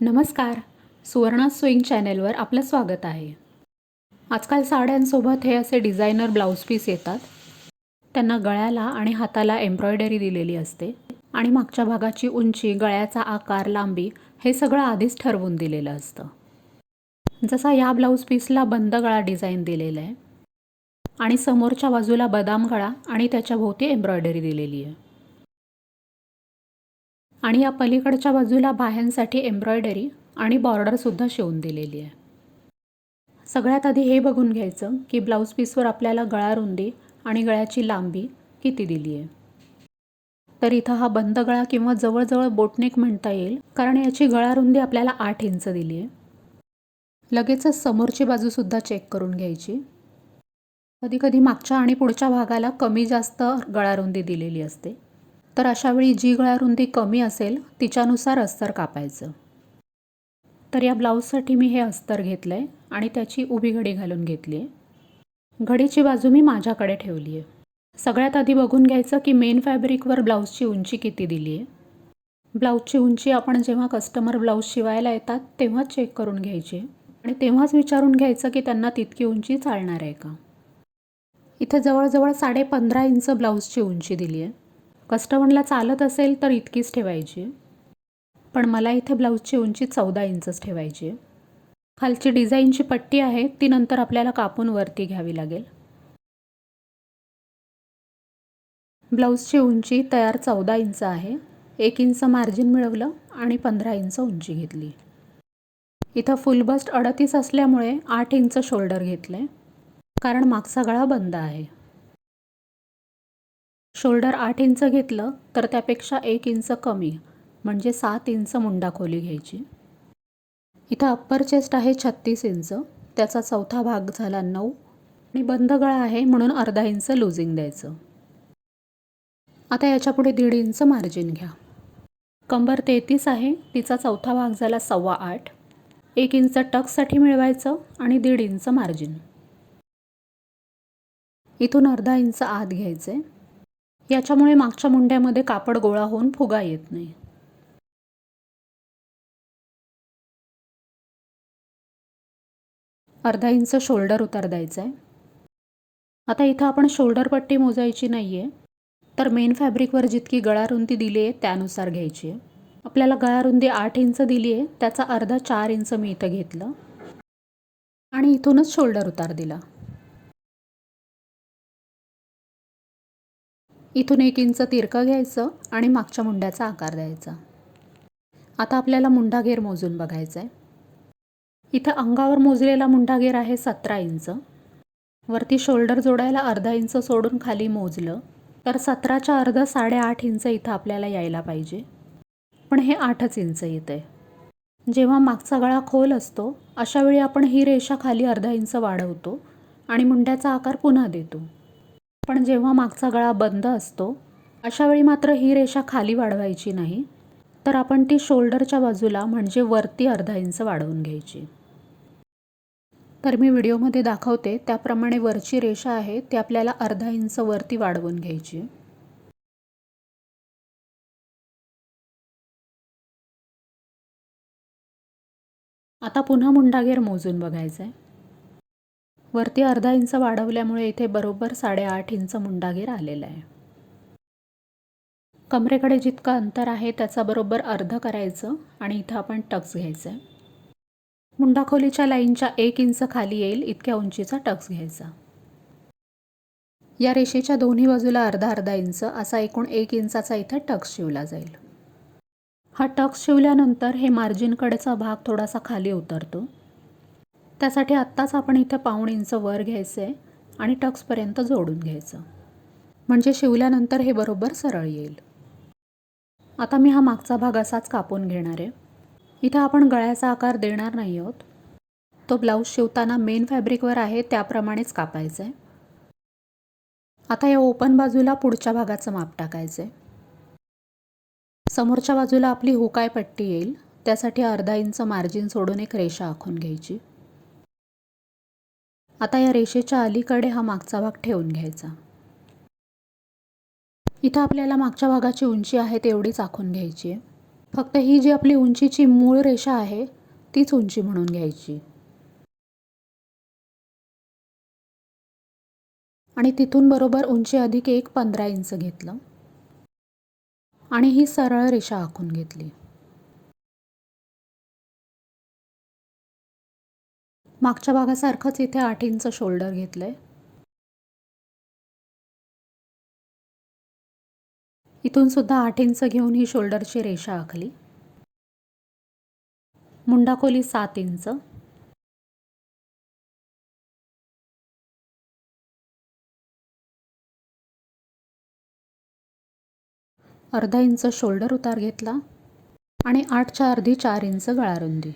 नमस्कार. सुवर्णा स्विंग चॅनेलवर आपलं स्वागत आहे. आजकाल साड्यांसोबत हे असे डिझायनर ब्लाऊज पीस येतात. त्यांना गळ्याला आणि हाताला एम्ब्रॉयडरी दिलेली असते आणि मागच्या भागाची उंची गळ्याचा आकार लांबी हे सगळं आधीच ठरवून दिलेलं असतं. जसा या ब्लाऊज पीसला बंद गळा डिझाईन दिलेला आहे आणि समोरच्या बाजूला बदाम गळा आणि त्याच्या भोवती एम्ब्रॉयडरी दिलेली आहे. आणि या पलीकडच्या बाजूला बाह्यांसाठी एम्ब्रॉयडरी आणि बॉर्डरसुद्धा शिवून दिलेली आहे. सगळ्यात आधी हे बघून घ्यायचं की ब्लाऊज पीसवर आपल्याला गळा रुंदी आणि गळ्याची लांबी किती दिली आहे. तर इथं हा बंद गळा किंवा जवळजवळ बोटनेक म्हणता येईल कारण याची गळा रुंदी आपल्याला आठ इंच दिली आहे. लगेचच समोरची बाजूसुद्धा चेक करून घ्यायची. कधीकधी मागच्या आणि पुढच्या भागाला कमी जास्त गळारुंदी दिलेली असते. तर अशावेळी जी गळारुंदी कमी असेल तिच्यानुसार अस्तर कापायचं. तर या ब्लाऊजसाठी मी हे अस्तर घेतलं आहे आणि त्याची उभी घडी घालून घेतली आहे घडीची बाजू मी माझ्याकडे ठेवली आहे सगळ्यात आधी बघून घ्यायचं की मेन फॅब्रिकवर ब्लाऊजची उंची किती दिली आहे ब्लाऊजची उंची आपण जेव्हा कस्टमर ब्लाऊज शिवायला येतात तेव्हाच चेक करून घ्यायची. आणि तेव्हाच विचारून घ्यायचं की त्यांना तितकी उंची चालणार आहे का. इथे जवळजवळ साडे पंधरा इंच ब्लाऊजची उंची दिली आहे कस्टमरला चालत असेल तर इतकीच ठेवायची. पण मला इथे ब्लाऊजची उंची चौदा इंचच ठेवायची. आहे खालची डिझाईनची पट्टी आहे ती नंतर आपल्याला कापून वरती घ्यावी लागेल. ब्लाऊजची उंची तयार चौदा इंच आहे. एक इंच मार्जिन मिळवलं आणि पंधरा इंच उंची घेतली. इथं फुल बस्ट अडतीस असल्यामुळे आठ इंच शोल्डर घेतलं. आहे कारण मागचा गळा बंद आहे. शोल्डर आठ इंच घेतलं तर त्यापेक्षा एक इंच कमी म्हणजे सात इंच मुंडा खोली घ्यायची. इथं अप्पर चेस्ट आहे छत्तीस इंच त्याचा चौथा भाग झाला नऊ आणि बंद गळा आहे म्हणून अर्धा इंच लुझिंग द्यायचं. आता याच्यापुढे दीड इंच मार्जिन घ्या. कंबर तेहतीस आहे तिचा चौथा भाग झाला सव्वा आठ. एक इंच टक्ससाठी मिळवायचं आणि दीड इंच मार्जिन इथून अर्धा इंच आत घ्यायचं. आहे याच्यामुळे मागच्या मुंड्यामध्ये कापड गोळा होऊन फुगा येत नाही. अर्धा इंच शोल्डर उतार द्यायचा आहे आता इथं आपण शोल्डर पट्टी मोजायची नाही आहे तर मेन फॅब्रिकवर जितकी गळारुंदी दिली आहे त्यानुसार घ्यायची आहे आपल्याला गळारुंदी आठ इंच दिली आहे त्याचा अर्धा चार इंच मी इथं घेतलं. आणि इथूनच शोल्डर उतार दिला. इथून एक इंच तिरकं घ्यायचं आणि मागच्या मुंड्याचा आकार द्यायचा. आता आपल्याला मुंडाघेर मोजून बघायचा आहे इथं अंगावर मोजलेला मुंडाघेर आहे सतरा इंच. वरती शोल्डर जोडायला अर्धा इंच सोडून खाली मोजलं तर सतराच्या अर्ध साडेआठ इंच इथं आपल्याला यायला पाहिजे. पण हे आठच इंच येतं आहे जेव्हा मागचा गळा खोल असतो अशावेळी आपण ही रेषा खाली अर्धा इंच वाढवतो आणि मुंड्याचा आकार पुन्हा देतो. पण जेव्हा मागचा गळा बंद असतो अशावेळी मात्र ही रेषा खाली वाढवायची नाही तर आपण ती शोल्डरच्या बाजूला म्हणजे वरती अर्धा इंच वाढवून घ्यायची. तर मी व्हिडिओमध्ये दाखवते त्याप्रमाणे वरची रेषा आहे ती आपल्याला अर्धा इंच वरती वाढवून घ्यायची. आता पुन्हा मुंडागेर मोजून बघायचं आहे वरती अर्धा इंच वाढवल्यामुळे इथे बरोबर साडेआठ इंच मुंडागेर आलेला आहे. कमरेकडे जितकं अंतर आहे त्याचा बरोबर अर्ध करायचं आणि इथं आपण टक्स घ्यायचं आहे. मुंडाखोलीच्या लाईनच्या एक इंच खाली येईल इतक्या उंचीचा टक्स घ्यायचा. या रेषेच्या दोन्ही बाजूला अर्धा अर्धा इंच असा एकूण एक इंचाचा इथं टक्स शिवला जाईल. हा टक्स शिवल्यानंतर हे मार्जिनकडेचा भाग थोडासा खाली उतरतो. त्यासाठी आत्ताच आपण इथं पाऊण इंच वर घ्यायचं आहे आणि टक्सपर्यंत जोडून घ्यायचं. म्हणजे शिवल्यानंतर हे बरोबर सरळ येईल. आता मी हा मागचा भाग असाच कापून घेणार आहे. इथं आपण गळ्याचा आकार देणार नाही आहोत. तो ब्लाऊज शिवताना मेन फॅब्रिकवर आहे त्याप्रमाणेच कापायचं आहे आता या ओपन बाजूला पुढच्या भागाचं माप टाकायचं आहे समोरच्या बाजूला आपली हुकाय पट्टी येईल. त्यासाठी अर्धा इंच मार्जिन सोडून एक रेषा आखून घ्यायची. आता या रेषेच्या अलीकडे हा मागचा भाग ठेवून घ्यायचा. इथं आपल्याला मागच्या भागाची उंची आहे तेवढीच आखून घ्यायची आहे. फक्त ही जी आपली उंचीची मूळ रेषा आहे तीच उंची म्हणून घ्यायची. आणि तिथून बरोबर उंची अधिक एक पंधरा इंच घेतलं. आणि ही सरळ रेषा आखून घेतली. मागच्या भागासारखंच इथे आठ इंच शोल्डर घेतलंय. इथून सुद्धा आठ इंच घेऊन ही शोल्डरची रेषा आखली. मुंडाखोली सात इंच. अर्धा इंच शोल्डर उतार घेतला आणि आठच्या अर्धी चार इंच गळारुंदी.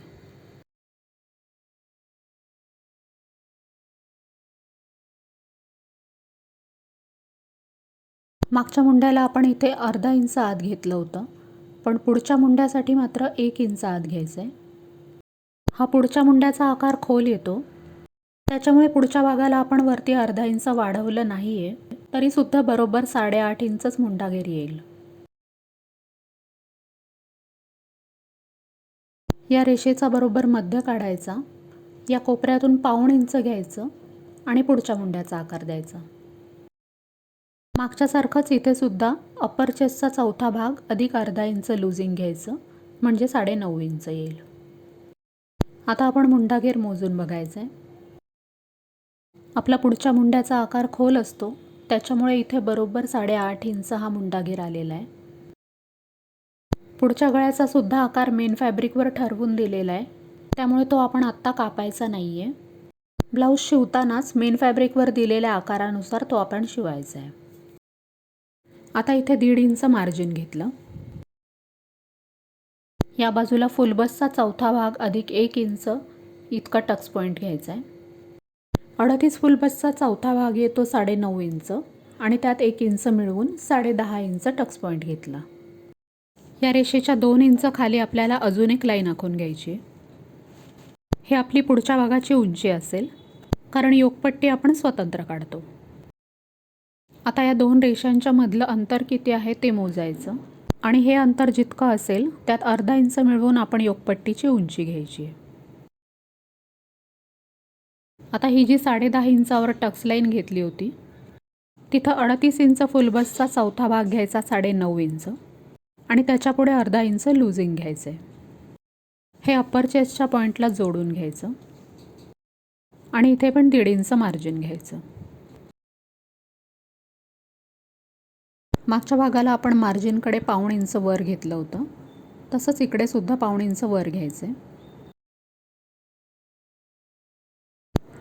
मागच्या मुंड्याला आपण इथे अर्धा इंच आत घेतलं होतं. पण पुढच्या मुंड्यासाठी मात्र एक इंच आत घ्यायचं आहे हा पुढच्या मुंड्याचा आकार खोल येतो. त्याच्यामुळे पुढच्या भागाला आपण वरती अर्धा इंच वाढवलं नाही आहे तरीसुद्धा बरोबर साडेआठ इंचच मुंडागेर येईल. या रेषेचा बरोबर मध्य काढायचा. या कोपऱ्यातून पाऊण इंच घ्यायचं आणि पुढच्या मुंड्याचा आकार द्यायचा. मागच्यासारखंच इथे सुद्धा अप्पर चेस्टचा चौथा भाग अधिक अर्धा इंच लुझिंग घ्यायचं म्हणजे साडे नऊ इंच येईल. आता आपण मुंडागेर मोजून बघायचं आहे आपला पुढच्या मुंड्याचा आकार खोल असतो त्याच्यामुळे इथे बरोबर साडेआठ इंच हा मुंडागेर आलेला आहे. पुढच्या गळ्याचा सुद्धा आकार मेन फॅब्रिकवर ठरवून दिलेला आहे त्यामुळे तो आपण आत्ता कापायचा नाही आहे ब्लाऊज शिवतानाच मेन फॅब्रिकवर दिलेल्या आकारानुसार तो आपण शिवायचा आहे. आता इथे दीड इंच मार्जिन घेतलं. या बाजूला फुलबसचा चौथा भाग अधिक एक इंच इतका टक्स पॉईंट घ्यायचा आहे अडतीस फुलबसचा चौथा भाग येतो साडे नऊ इंच आणि त्यात एक इंच मिळवून साडे दहा इंच टक्स पॉईंट घेतला. या रेषेच्या दोन इंच खाली आपल्याला अजून एक लाईन आखून घ्यायची हे आपली पुढच्या भागाची उंची असेल कारण योगपट्टी आपण स्वतंत्र काढतो. आता या दोन रेषांच्या मधलं अंतर किती आहे ते मोजायचं. आणि हे अंतर जितकं असेल त्यात अर्धा इंच मिळवून आपण योगपट्टीची उंची घ्यायची आहे. आता ही जी साडे दहा इंचावर टक्स लाईन घेतली होती तिथं अडतीस इंच फुलबसचा चौथा भाग घ्यायचा साडे नऊ इंच. आणि त्याच्यापुढे अर्धा इंच लूजिंग घ्यायचं आहे हे अप्पर चेस्टच्या पॉईंटला जोडून घ्यायचं. आणि इथे पण दीड इंच मार्जिन घ्यायचं. मागच्या भागाला आपण मार्जिनकडे पाऊण इंच वर घेतलं होतं. तसंच इकडे सुद्धा पाऊण इंच वर घ्यायचं.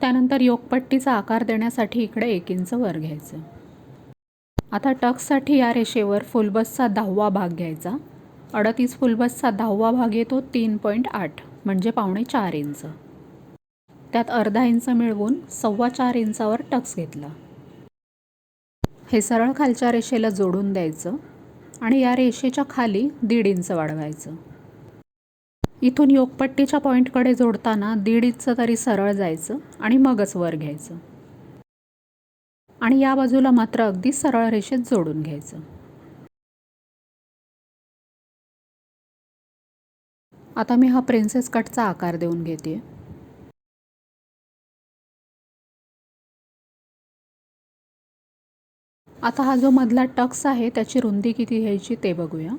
त्यानंतर योगपट्टीचा आकार देण्यासाठी इकडे एक इंच वर घ्यायचं. आता टक्ससाठी या रेषेवर फुलबसचा दहावा भाग घ्यायचा. अडतीस फुलबसचा दहावा भाग येतो तीन पॉईंट आठ म्हणजे पावणे चार इंच. त्यात अर्धा इंच मिळवून सव्वा चार इंचावर टक्स घेतला. हे सरळ खालच्या रेषेला जोडून द्यायचं आणि या रेषेच्या खाली दीड इंच वाढवायचं. इथून योगपट्टीच्या पॉईंटकडे जोडताना दीड इंच तरी सरळ जायचं आणि मगच वर घ्यायचं. आणि या बाजूला मात्र अगदी सरळ रेषेत जोडून घ्यायचं. आता मी हा प्रिन्सेस कटचा आकार देऊन घेते आता हा जो मधला टक्स आहे त्याची रुंदी किती घ्यायची ते बघूया.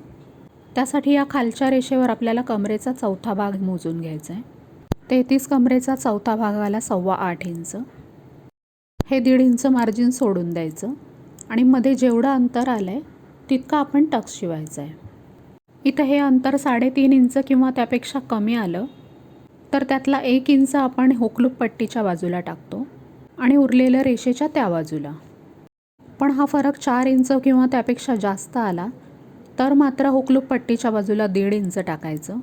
त्यासाठी या खालच्या रेषेवर आपल्याला कमरेचा चौथा भाग मोजून घ्यायचा आहे. तेहतीस कमरेचा चौथा भागाला सव्वा आठ इंच. हे दीड इंच मार्जिन सोडून द्यायचं. आणि मध्ये जेवढं अंतर आलं आहे तितकं आपण टक्स शिवायचं आहे. इथं हे अंतर साडेतीन इंच किंवा त्यापेक्षा कमी आलं तर त्यातला एक इंच आपण हुकलूप पट्टीच्या बाजूला टाकतो आणि उरलेलं रेषेच्या त्या बाजूला. पण हा फरक चार इंच किंवा त्यापेक्षा जास्त आला तर मात्र हुकलूप पट्टीच्या बाजूला दीड इंच टाकायचं.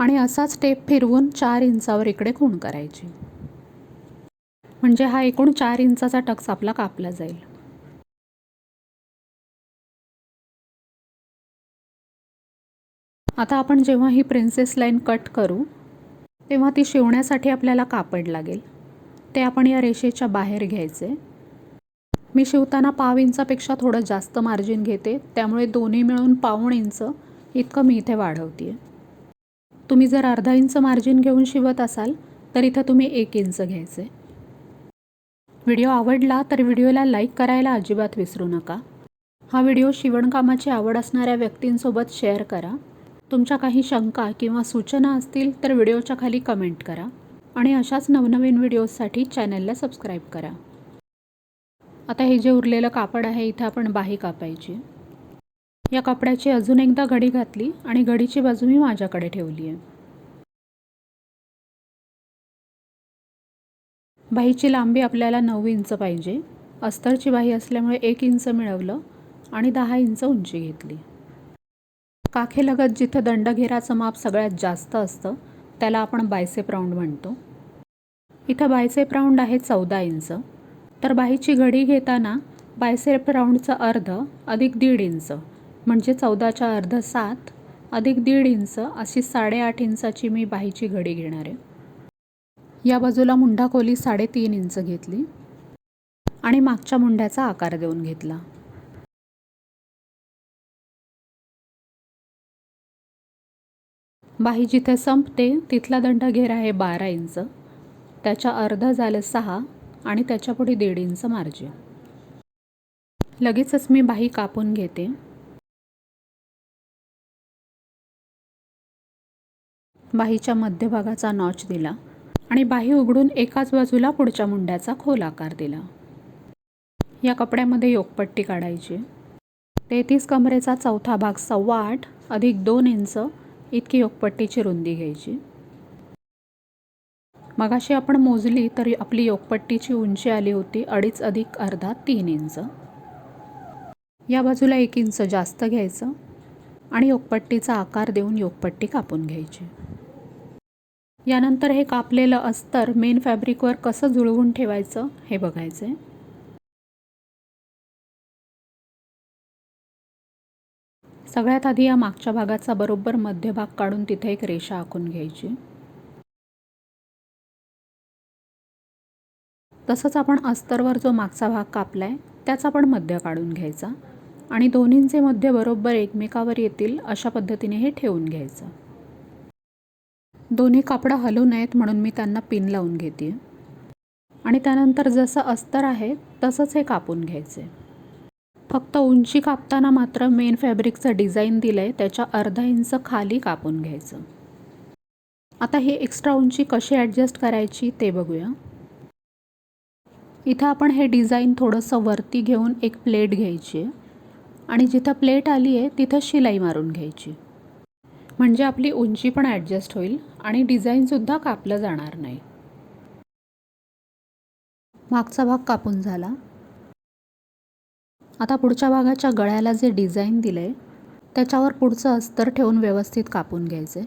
आणि असाच टेप फिरवून चार इंचावर इकडे खूण करायची. म्हणजे हा एकूण चार इंचाचा टक्स आपला कापला जाईल. आता आपण जेव्हा ही प्रिन्सेस लाईन कट करू तेव्हा ती शिवण्यासाठी आपल्याला कापड लागेल. ते आपण या रेषेच्या बाहेर घ्यायचे. मी शिवताना पाव इंचापेक्षा थोडं जास्त मार्जिन घेते त्यामुळे दोन्ही मिळून पाऊण इंच इतकं मी इथे वाढवते आहे तुम्ही जर अर्धा इंच मार्जिन घेऊन शिवत असाल तर इथं तुम्ही एक इंच घ्यायचे. व्हिडिओ आवडला तर व्हिडिओला लाईक करायला अजिबात विसरू नका. हा व्हिडिओ शिवणकामाची आवड असणाऱ्या व्यक्तींसोबत शेअर करा. तुमच्या काही शंका किंवा सूचना असतील तर व्हिडिओच्या खाली कमेंट करा. आणि अशाच नवनवीन व्हिडिओजसाठी चॅनलला सबस्क्राईब करा. आता हे जे उरलेलं कापड आहे इथं आपण बाही कापायची. या कपड्याची अजून एकदा घडी घातली आणि घडीची बाजू मी माझ्याकडे ठेवली आहे. बाहीची लांबी आपल्याला नऊ इंच पाहिजे. अस्तरची बाही असल्यामुळे एक इंच मिळवलं आणि दहा इंच उंची घेतली. काखेलगत जिथं दंडघेराचं माप सगळ्यात जास्त असतं त्याला आपण बायसेप राऊंड म्हणतो. इथं बायसेप राऊंड आहे चौदा इंच. तर बाहीची घडी घेताना बायसेप राऊंडचं अर्ध अधिक दीड इंच म्हणजे चौदाच्या अर्ध सात अधिक दीड इंच अशी साडेआठ इंचाची मी बाहीची घडी घेणार आहे. या बाजूला मुंडा खोली साडेतीन इंच घेतली आणि मागच्या मुंड्याचा आकार देऊन घेतला. बाही जिथे संपते तिथला दंड घेर आहे बारा इंच. त्याच्या अर्ध झालं सहा आणि त्याच्या पुढे दीड इंच मार्जिन. लगेचच मी बाही कापून घेते. बाहीच्या मध्यभागाचा नॉच दिला आणि बाही उघडून एकाच बाजूला पुढच्या मुंड्याचा खोल आकार दिला. या कपड्यामध्ये योगपट्टी काढायची. तेहतीस कमरेचा चौथा भाग सव्वा आठ अधिक दोन इंच इतकी योगपट्टीची रुंदी घ्यायची. मगाशी आपण मोजली तरी आपली योगपट्टीची उंची आली होती अडीच अधिक अर्धा तीन इंच. या बाजूला एक इंच जास्त घ्यायचं आणि योगपट्टीचा आकार देऊन योगपट्टी कापून घ्यायची. यानंतर हे कापलेलं अस्तर मेन फॅब्रिकवर कसं जुळवून ठेवायचं हे बघायचं आहे सगळ्यात आधी या मागच्या भागाचा बरोबर मध्यभाग काढून तिथे एक रेषा आखून घ्यायची. तसंच आपण अस्तरवर जो मागचा भाग कापला आहे त्याचा पण मध्य काढून घ्यायचा आणि दोन्हींचे मध्य बरोबर एकमेकावर येतील अशा पद्धतीने हे ठेवून घ्यायचं. दोन्ही कापडं हलू नयेत म्हणून मी त्यांना पिन लावून घेते आणि त्यानंतर जसं अस्तर आहे तसंच हे कापून घ्यायचे. फक्त उंची कापताना मात्र मेन फॅब्रिकचं डिझाईन दिलं आहे त्याच्या अर्धा इंच खाली कापून घ्यायचं. आता हे एक्स्ट्रा उंची कशी ॲडजस्ट करायची ते बघूया. इथं आपण हे डिझाईन थोडंसं वरती घेऊन एक प्लेट घ्यायची आहे आणि जिथं प्लेट आली आहे तिथं शिलाई मारून घ्यायची. म्हणजे आपली उंची पण ॲडजस्ट होईल आणि डिझाईनसुद्धा कापलं जाणार नाही. मागचा भाग कापून झाला. आता पुढच्या भागाच्या गळ्याला जे डिझाईन दिलं आहे त्याच्यावर पुढचं अस्तर ठेवून व्यवस्थित कापून घ्यायचे.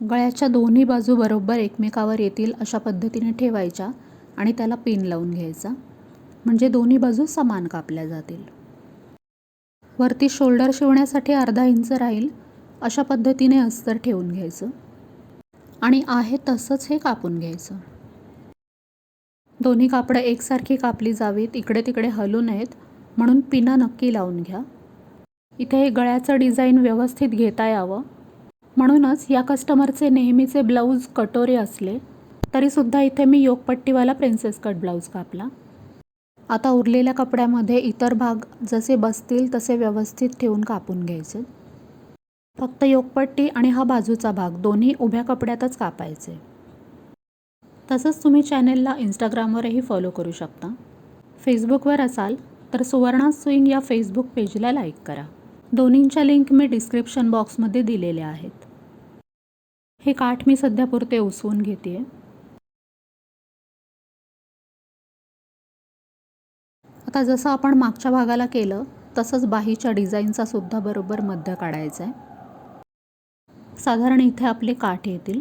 गळ्याच्या दोन्ही बाजू बरोबर एकमेकावर येतील अशा पद्धतीने ठेवायच्या आणि त्याला पिन लावून घ्यायचा. म्हणजे दोन्ही बाजू समान कापल्या जातील. वरती शोल्डर शिवण्यासाठी अर्धा इंच राहील अशा पद्धतीने अस्तर ठेवून घ्यायचं. आणि आहे तसंच हे कापून घ्यायचं. दोन्ही कापडं एकसारखी कापली जावीत इकडे तिकडे हलू नयेत म्हणून पिनं नक्की लावून घ्या. इथे हे गळ्याचं डिझाईन व्यवस्थित घेता यावं. म्हणूनच या कस्टमरचे नेहमीचे ब्लाऊज कटोरे असले तरीसुद्धा इथे मी योगपट्टीवाला प्रिन्सेस कट ब्लाऊज कापला. आता उरलेल्या कपड्यामध्ये इतर भाग जसे बसतील तसे व्यवस्थित ठेवून कापून घ्यायचे. फक्त योगपट्टी आणि हा बाजूचा भाग दोन्ही उभ्या कपड्यातच कापायचे. तसंच तुम्ही चॅनेलला इंस्टाग्रामवरही फॉलो करू शकता. फेसबुकवर असाल तर सुवर्णा स्विंग या फेसबुक पेजला लाईक करा. दोन्हींच्या लिंक मी डिस्क्रिप्शन बॉक्समध्ये दिलेल्या आहेत. हे काठ मी सध्यापुरते उसवून घेते आता जसं आपण मागच्या भागाला केलं तसंच बाहीच्या डिझाईनचा सुद्धा बरोबर मध्य काढायचा आहे साधारण इथे आपले काठ येतील.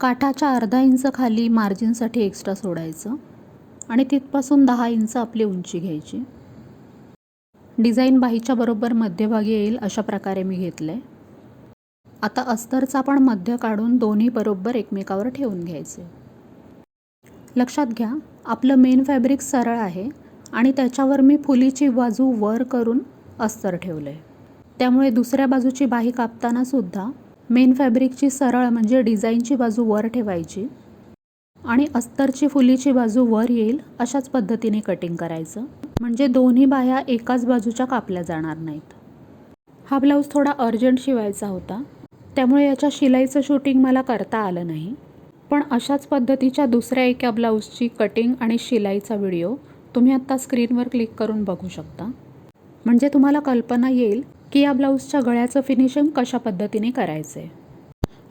काठाच्या अर्धा इंच खाली मार्जिनसाठी एक्स्ट्रा सोडायचं. आणि तिथपासून दहा इंच आपली उंची घ्यायची. डिझाईन बाहीच्या बरोबर मध्यभागी येईल अशा प्रकारे मी घेतलं. आहे आता अस्तरचा पण मध्य काढून दोन्ही बरोबर एकमेकावर ठेवून घ्यायचे. लक्षात घ्या आपलं मेन फॅब्रिक सरळ आहे आणि त्याच्यावर मी फुलीची बाजू वर करून अस्तर ठेवलं. आहे त्यामुळे दुसऱ्या बाजूची बाही कापताना सुद्धा मेन फॅब्रिकची सरळ म्हणजे डिझाईनची बाजू वर ठेवायची. आणि अस्तरची फुलीची बाजू वर येईल अशाच पद्धतीने कटिंग करायचं. म्हणजे दोन्ही बाह्या एकाच बाजूच्या कापल्या जाणार नाहीत. हा ब्लाऊज थोडा अर्जंट शिवायचा होता. त्यामुळे याच्या शिलाईचं शूटिंग मला करता आलं नाही. पण अशाच पद्धतीच्या दुसऱ्या एका ब्लाऊजची कटिंग आणि शिलाईचा व्हिडिओ तुम्ही आत्ता स्क्रीनवर क्लिक करून बघू शकता. म्हणजे तुम्हाला कल्पना येईल की या ब्लाऊजच्या गळ्याचं फिनिशिंग कशा पद्धतीने करायचं आहे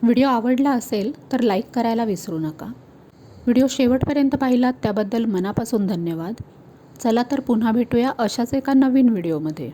व्हिडिओ आवडला असेल तर लाईक करायला विसरू नका. व्हिडिओ शेवटपर्यंत पाहिलात त्याबद्दल मनापासून धन्यवाद. चला तर पुन्हा भेटूया अशाच एका नवीन व्हिडिओमध्ये.